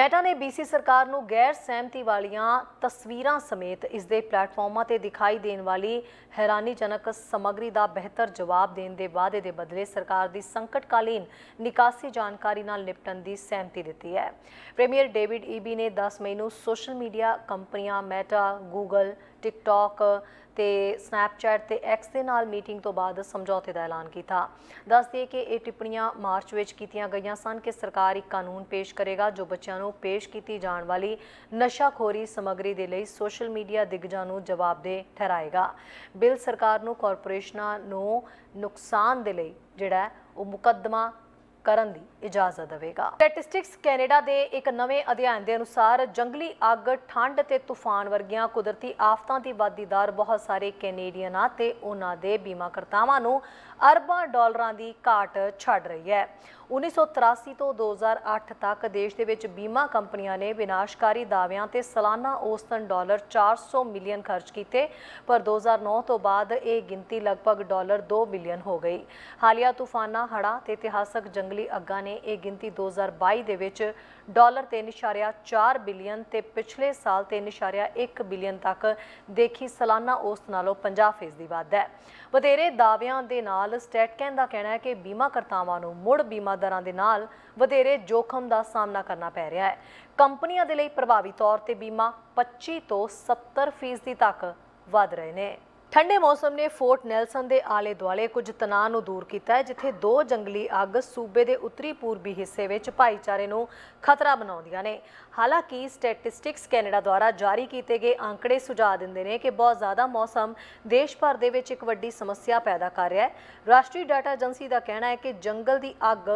Meta ਨੇ BC ਸਰਕਾਰ ਨੂੰ ਗੈਰ ਸਹਿਮਤੀ ਵਾਲੀਆਂ ਤਸਵੀਰਾਂ ਸਮੇਤ ਇਸ ਦੇ ਪਲੇਟਫਾਰਮਾਂ ਤੇ ਦਿਖਾਈ ਦੇਣ ਵਾਲੀ ਹੈਰਾਨੀਜਨਕ ਸਮੱਗਰੀ ਦਾ ਬਿਹਤਰ ਜਵਾਬ ਦੇਣ ਦੇ ਵਾਅਦੇ ਦੇ ਬਦਲੇ ਸਰਕਾਰ ਦੀ ਸੰਕਟਕਾਲੀਨ ਨਿਕਾਸੀ ਜਾਣਕਾਰੀ ਨਾਲ ਨਿਪਟਣ ਦੀ ਸਹਿਮਤੀ ਦਿੱਤੀ ਹੈ। ਪ੍ਰੀਮੀਅਰ ਡੇਵਿਡ ਈਬੀ ਨੇ 10 ਮਈ ਨੂੰ ਸੋਸ਼ਲ ਮੀਡੀਆ ਕੰਪਨੀਆਂ ਮੈਟਾ, ਗੂਗਲ ਟਿਕਟੌਕ ਤੇ ਸਨੈਪਚੈਟ ਤੇ ਐਕਸ ਦੇ ਨਾਲ ਮੀਟਿੰਗ ਤੋਂ ਬਾਅਦ ਸਮਝੌਤੇ ਦਾ ਐਲਾਨ ਕੀਤਾ। ਦੱਸਦੇ ਕਿ ਇਹ ਟਿੱਪਣੀਆਂ ਮਾਰਚ ਵਿੱਚ ਕੀਤੀਆਂ ਗਈਆਂ ਸਨ ਕਿ ਸਰਕਾਰ ਇੱਕ ਕਾਨੂੰਨ ਪੇਸ਼ ਕਰੇਗਾ ਜੋ ਬੱਚਿਆਂ ਨੂੰ ਪੇਸ਼ ਕੀਤੀ ਜਾਣ ਵਾਲੀ ਨਸ਼ਾਖੋਰੀ ਸਮੱਗਰੀ ਦੇ ਲਈ ਸੋਸ਼ਲ ਮੀਡੀਆ ਦਿਗਜਾਂ ਨੂੰ ਜਵਾਬਦੇਹ ਠਹਿਰਾਏਗਾ। ਬਿੱਲ ਸਰਕਾਰ ਨੂੰ ਕਾਰਪੋਰੇਸ਼ਨਾਂ ਨੂੰ ਨੁਕਸਾਨ ਦੇ ਲਈ ਜਿਹੜਾ ਉਹ ਮੁਕੱਦਮਾ ਕਰਨ ਦੀ ਇਜਾਜ਼ਤ ਦੇਵੇਗਾ। ਸਟੈਟਿਸਟਿਕਸ ਕੈਨੇਡਾ ਦੇ ਇੱਕ ਨਵੇਂ ਅਧਿਐਨ ਦੇ ਅਨੁਸਾਰ ਜੰਗਲੀ ਅੱਗ, ਠੰਡ ਤੇ ਤੂਫਾਨ ਵਰਗੀਆਂ ਕੁਦਰਤੀ ਆਫਤਾਂ ਦੀ ਵਾਧੀ ਬਹੁਤ ਸਾਰੇ ਕੈਨੇਡੀਅਨਾਂ ਤੇ ਉਹਨਾਂ ਦੇ ਬੀਮਾਕਰਤਾਵਾਂ ਨੂੰ ਅਰਬਾਂ ਡਾਲਰਾਂ ਦੀ ਘਾਟ ਛੱਡ ਰਹੀ ਹੈ। 1983 ਤੋਂ 2008 ਤੱਕ ਦੇਸ਼ ਦੇ ਵਿੱਚ ਬੀਮਾ ਕੰਪਨੀਆਂ ਨੇ ਵਿਨਾਸ਼ਕਾਰੀ ਦਾਅਵਿਆਂ ਤੇ ਸਾਲਾਨਾ ਔਸਤਨ ਡਾਲਰ 400 ਮਿਲੀਅਨ ਖਰਚ ਕੀਤੇ, ਪਰ 2009 ਤੋਂ ਬਾਅਦ ਇਹ ਗਿਣਤੀ ਲਗਭਗ ਡਾਲਰ 2 ਬਿਲੀਅਨ ਹੋ ਗਈ। ਹਾਲੀਆ ਤੂਫਾਨਾਂ, ਹੜ੍ਹਾਂ ਤੇ ਇਤਿਹਾਸਕ ਜੰਗ ਜੰਗਲੀ ਅੱਗਾਂ ਨੇ ਇਹ ਗਿਣਤੀ 2022 ਦੇ ਵਿੱਚ ਡਾਲਰ 3.4 ਬਿਲੀਅਨ ਤੇ ਪਿਛਲੇ ਸਾਲ 3.1 ਬਿਲੀਅਨ ਤੱਕ ਦੇਖੀ ਸਾਲਾਨਾ ਔਸਤ ਨਾਲੋਂ 50% ਦੀ ਵੱਧ ਹੈ। ਵਧੇਰੇ ਦਾਅਵਿਆਂ ਦੇ ਨਾਲ ਸਟੈਟਕੈਨ ਦਾ ਕਹਿਣਾ ਹੈ ਕਿ ਬੀਮਾਕਰਤਾਵਾਂ ਨੂੰ ਮੁੜ ਬੀਮਾ ਦਰਾਂ ਦੇ ਨਾਲ ਵਧੇਰੇ ਜੋਖਮ ਦਾ ਸਾਹਮਣਾ ਕਰਨਾ ਪੈ ਰਿਹਾ ਹੈ। ਕੰਪਨੀਆਂ ਦੇ ਲਈ ਪ੍ਰਭਾਵੀ ਤੌਰ ਤੇ ਬੀਮਾ 25 ਤੋਂ 70% ਤੱਕ ਵਧ ਰਹੇ ਨੇ। ਠੰਡੇ ਮੌਸਮ ਨੇ ਫੋਰਟ ਨੈਲਸਨ ਦੇ ਆਲੇ ਦੁਆਲੇ ਕੁਝ ਤਣਾਅ ਨੂੰ ਦੂਰ ਕੀਤਾ ਹੈ, ਜਿੱਥੇ ਦੋ ਜੰਗਲੀ ਅੱਗ ਸੂਬੇ ਦੇ ਉੱਤਰੀ ਪੂਰਬੀ ਹਿੱਸੇ ਵਿੱਚ ਭਾਈਚਾਰੇ ਨੂੰ ਖਤਰਾ ਬਣਾਉਂਦੀਆਂ ਨੇ। ਹਾਲਾਂਕਿ, ਸਟੈਟਿਸਟਿਕਸ ਕੈਨੇਡਾ ਦੁਆਰਾ ਜਾਰੀ ਕੀਤੇ ਗਏ ਅੰਕੜੇ ਸੁਝਾਅ ਦਿੰਦੇ ਨੇ ਕਿ ਬਹੁਤ ਜ਼ਿਆਦਾ ਮੌਸਮ ਦੇਸ਼ ਭਰ ਦੇ ਵਿੱਚ ਇੱਕ ਵੱਡੀ ਸਮੱਸਿਆ ਪੈਦਾ ਕਰ ਰਿਹਾ ਹੈ। ਰਾਸ਼ਟਰੀ ਡਾਟਾ ਏਜੰਸੀ ਦਾ ਕਹਿਣਾ ਹੈ ਕਿ ਜੰਗਲ ਦੀ ਅੱਗ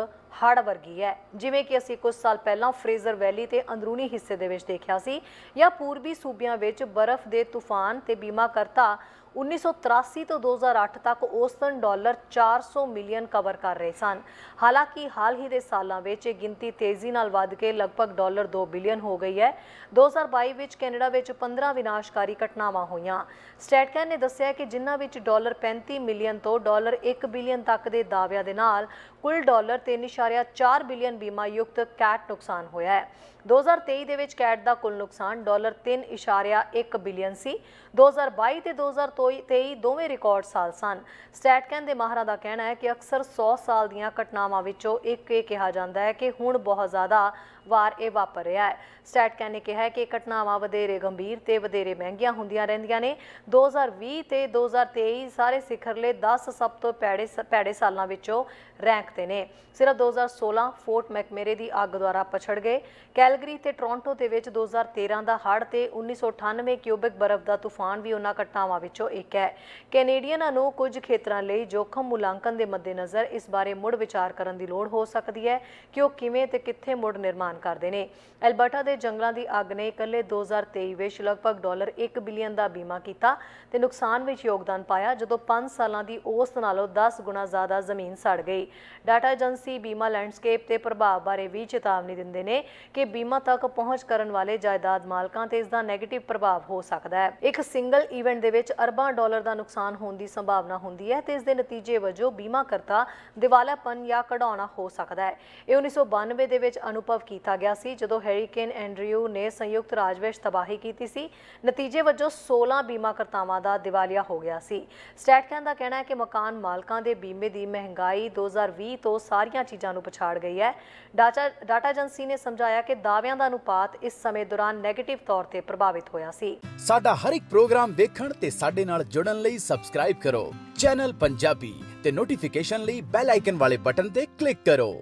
ਹੜ੍ਹ ਵਰਗੀ ਹੈ। ਜਿਵੇਂ ਕਿ ਅਸੀਂ ਕੁਝ ਸਾਲ ਪਹਿਲਾਂ ਫਰੇਜ਼ਰ ਵੈਲੀ ਤੇ ਅੰਦਰੂਨੀ ਹਿੱਸੇ ਦੇ ਵਿੱਚ ਦੇਖਿਆ ਸੀ ਜਾਂ ਪੂਰਬੀ ਸੂਬਿਆਂ ਵਿੱਚ ਬਰਫ਼ ਦੇ ਤੂਫਾਨ ਤੇ ਬੀਮਾਕਰਤਾ 1983 ਤੋਂ 2008 ਤੱਕ ਔਸਤਨ ਡਾਲਰ 400 ਮਿਲੀਅਨ ਕਵਰ ਕਰ ਰਹੇ ਸਨ। ਹਾਲਾਂਕਿ ਹਾਲ ਹੀ ਦੇ ਸਾਲਾਂ ਵਿੱਚ ਇਹ ਗਿਣਤੀ ਤੇਜ਼ੀ ਨਾਲ ਵੱਧ ਕੇ ਲਗਭਗ ਡਾਲਰ 2 ਬਿਲੀਅਨ ਹੋ ਗਈ ਹੈ। 2022 ਵਿੱਚ ਕੈਨੇਡਾ ਵਿੱਚ 15 ਵਿਨਾਸ਼ਕਾਰੀ ਘਟਨਾਵਾਂ ਹੋਈਆਂ। ਸਟੈਟਕੈਨ ਨੇ ਦੱਸਿਆ ਕਿ ਜਿਨ੍ਹਾਂ ਵਿੱਚ ਡਾਲਰ 35 ਮਿਲੀਅਨ ਤੋਂ ਡਾਲਰ 1 ਬਿਲੀਅਨ ਤੱਕ ਦੇ ਦਾਅਵਿਆਂ ਦੇ ਨਾਲ ਕੁੱਲ ਡਾਲਰ 3.4 ਬਿਲੀਅਨ ਬੀਮਾ ਯੁਕਤ ਕੈਟ ਨੁਕਸਾਨ ਹੋਇਆ ਹੈ। 2023 ਦੇ ਵਿੱਚ ਕੈਟ ਦਾ ਕੁੱਲ ਨੁਕਸਾਨ ਡਾਲਰ 3.1 ਬਿਲੀਅਨ ਸੀ। 2022 ਤੇ 2023 ਦੋਵੇਂ ਰਿਕਾਰਡ ਸਾਲ ਸਨ। ਸਟੈਟਕੈਨ ਦੇ ਮਾਹਰਾਂ ਦਾ ਕਹਿਣਾ ਹੈ ਕਿ ਅਕਸਰ 100 ਸਾਲ ਦੀਆਂ ਘਟਨਾਵਾਂ ਵਿੱਚੋਂ ਇੱਕ ਇਹ ਕਿਹਾ ਜਾਂਦਾ ਹੈ ਕਿ ਹੁਣ ਬਹੁਤ ਜ਼ਿਆਦਾ ਵਾਰ ਇਹ ਵਾਪਰ ਰਿਹਾ ਹੈ। ਸਟੈਟਕੈਨ ਨੇ ਕਿਹਾ ਹੈ ਕਿ ਇਹ ਘਟਨਾਵਾਂ ਵਧੇਰੇ ਗੰਭੀਰ ਤੇ ਵਧੇਰੇ ਮਹਿੰਗੀਆਂ ਹੁੰਦੀਆਂ ਰਹਿੰਦੀਆਂ ਨੇ। 2020 ਤੇ 2023 ਸਾਰੇ ਸਿਖਰਲੇ 10 ਸਭ ਤੋਂ ਪੈੜੇ ਪੈੜੇ ਸਾਲਾਂ ਵਿੱਚੋਂ ਰੈਂਕ ਤੇ ਨੇ। ਸਿਰਫ 2016 ਫੋਰਟ ਮੈਕਮੇਰੇ ਦੀ ਅੱਗ ਦੁਆਰਾ ਪਛੜ ਗਏ। ਕੈਲਗਰੀ ਤੇ ਟੋਰਾਂਟੋ ਦੇ ਵਿੱਚ 2013 ਦਾ ਹੜ੍ਹ ਤੇ 1998 ਕਿਊਬਿਕ ਬਰਫ਼ ਦਾ ਤੂਫਾਨ ਵੀ ਉਹਨਾਂ ਘਟਨਾਵਾਂ ਵਿੱਚੋਂ ਇੱਕ ਹੈ। ਕੈਨੇਡੀਅਨਾਂ ਨੂੰ ਕੁਝ ਖੇਤਰਾਂ ਲਈ ਜੋਖਮ ਮੁਲਾਂਕਣ ਦੇ ਮੱਦੇਨਜ਼ਰ ਇਸ ਬਾਰੇ ਮੁੜ ਵਿਚਾਰ ਕਰਨ ਦੀ ਲੋੜ ਹੋ ਸਕਦੀ ਹੈ। ਕਿ ਉਹ ਕਿਵੇਂ ਤੇ ਕਿੱਥੇ ਮੁੜ ਨਿਰਮਾਣ ਕਰਦੇ ਨੇ। ਐਲਬਰਟਾ ਦੇ ਜੰਗਲਾਂ ਦੀ ਅੱਗ ਨੇ ਇਕੱਲੇ 2023 ਵਿੱਚ ਲਗਭਗ ਡਾਲਰ 1 ਬਿਲੀਅਨ ਦਾ ਬੀਮਾ ਕੀਤਾ ਤੇ ਨੁਕਸਾਨ ਵਿੱਚ ਯੋਗਦਾਨ ਪਾਇਆ, ਜਦੋਂ 5 ਸਾਲਾਂ ਦੀ ਔਸਤ ਨਾਲੋਂ 10 ਗੁਣਾ ਜ਼ਿਆਦਾ ਜ਼ਮੀਨ ਸੜ ਗਈ। ਡਾਟਾ ਏਜੰਸੀ ਬੀਮਾ ਲੈਂਡਸਕੇਪ ਤੇ ਪ੍ਰਭਾਵ ਬਾਰੇ ਵੀ ਚੇਤਾਵਨੀ ਦਿੰਦੇ ਨੇ ਕਿ ਬੀਮਾ ਤੱਕ ਪਹੁੰਚ ਕਰਨ ਵਾਲੇ ਜਾਇਦਾਦ ਮਾਲਕਾਂ ਤੇ ਇਸ ਦਾ ਨੈਗੇਟਿਵ ਪ੍ਰਭਾਵ ਹੋ ਸਕਦਾ ਹੈ। ਇੱਕ ਸਿੰਗਲ ਇਵੈਂਟ ਦੇ ਵਿੱਚ ਅਰਬਾਂ ਡਾਲਰ ਦਾ ਨੁਕਸਾਨ ਹੋਣ ਦੀ ਸੰਭਾਵਨਾ ਹੁੰਦੀ ਹੈ ਤੇ ਇਸ ਦੇ ਨਤੀਜੇ ਵਜੋਂ ਬੀਮਾਕਰਤਾ ਦਿਵਾਲਾਪਨ ਜਾਂ ਕਢਾਉਣਾ ਹੋ ਸਕਦਾ ਹੈ। ਇਹ 1992 ਦੇ ਵਿੱਚ ਅਨੁਭਵ ਕੀਤਾ ਗਿਆ ਸੀ ਜਦੋਂ ਹੈਰੀਕੇਨ ਐਂਡਰਿਊ ਨੇ ਸੰਯੁਕਤ ਰਾਜ ਵਿੱਚ ਤਬਾਹੀ ਕੀਤੀ ਸੀ। ਨਤੀਜੇ ਵਜੋਂ 16 ਬੀਮਾਕਰਤਾਵਾਂ ਦਾ ਦਿਵਾਲੀਆ ਹੋ ਗਿਆ ਸੀ। ਸਟੈਟਕੈਨ ਦਾ ਕਹਿਣਾ ਹੈ ਕਿ ਮਕਾਨ ਮਾਲਕਾਂ ਦੇ ਬੀਮੇ ਦੀ ਮਹਿੰਗਾਈ 2020 ਤੋਂ ਸਾਰੀਆਂ ਚੀਜ਼ਾਂ ਨੂੰ ਪਛਾੜ ਗਈ ਹੈ। ਡਾਟਾ ਡਾਟਾ ਏਜੰਸੀ ਨੇ ਸਮਝਾਇਆ ਕਿ ਦਾਅਵਿਆਂ ਦਾ ਅਨੁਪਾਤ ਇਸ ਸਮੇਂ ਦੌਰਾਨ ਨੈਗੇਟਿਵ ਤੌਰ ਤੇ ਪ੍ਰਭਾਵਿਤ ਹੋਇਆ ਸੀ। ਸਾਡਾ ਹਰ ਇੱਕ ਪ੍ਰੋਗਰਾਮ ਦੇਖਣ ਤੇ ਸਾਡੇ ਨਾਲ ਜੁੜਨ ਲਈ ਸਬਸਕ੍ਰਾਈਬ ਕਰੋ। ਚੈਨਲ ਪੰਜਾਬੀ ਤੇ ਨੋਟੀਫਿਕੇਸ਼ਨ ਲਈ ਬੈਲ ਆਈਕਨ ਵਾਲੇ ਬਟਨ ਤੇ ਕਲਿੱਕ ਕਰੋ।